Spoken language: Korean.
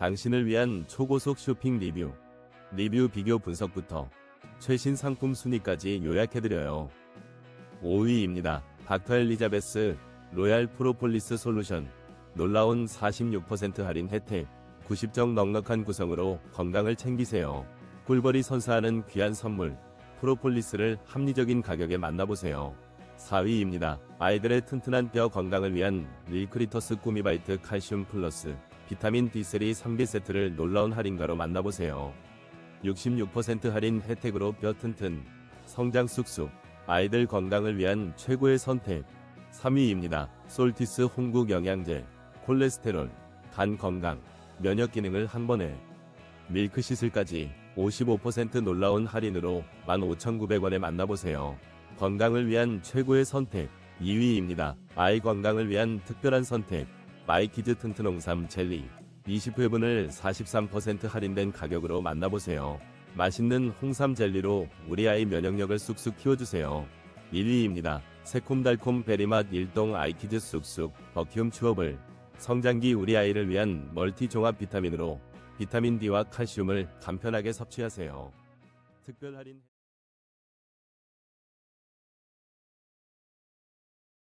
당신을 위한 초고속 쇼핑 리뷰. 리뷰 비교 분석부터 최신 상품 순위까지 요약해드려요. 5위입니다. 닥터 엘리자베스 로얄 프로폴리스 솔루션. 놀라운 46% 할인 혜택. 90정 넉넉한 구성으로 건강을 챙기세요. 꿀벌이 선사하는 귀한 선물. 프로폴리스를 합리적인 가격에 만나보세요. 4위입니다. 아이들의 튼튼한 뼈 건강을 위한 릴크리터스 꾸미바이트 칼슘 플러스 비타민 D3 3개 세트를 놀라운 할인가로 만나보세요. 66% 할인 혜택으로 뼈 튼튼, 성장 쑥쑥, 아이들 건강을 위한 최고의 선택. 3위입니다. 솔티스 홍국 영양제, 콜레스테롤, 간 건강, 면역 기능을 한 번에 밀크 시슬까지 55% 놀라운 할인으로 15,900원에 만나보세요. 건강을 위한 최고의 선택 2위입니다. 아이 건강을 위한 특별한 선택 마이키즈 튼튼 홍삼 젤리 20회분을 43% 할인된 가격으로 만나보세요. 맛있는 홍삼 젤리로 우리 아이 면역력을 쑥쑥 키워주세요. 1위입니다. 새콤달콤 베리맛 일동 아이키즈 쑥쑥 버큐움 추어블 성장기 우리 아이를 위한 멀티 종합 비타민으로 비타민 D와 칼슘을 간편하게 섭취하세요. 특별 할인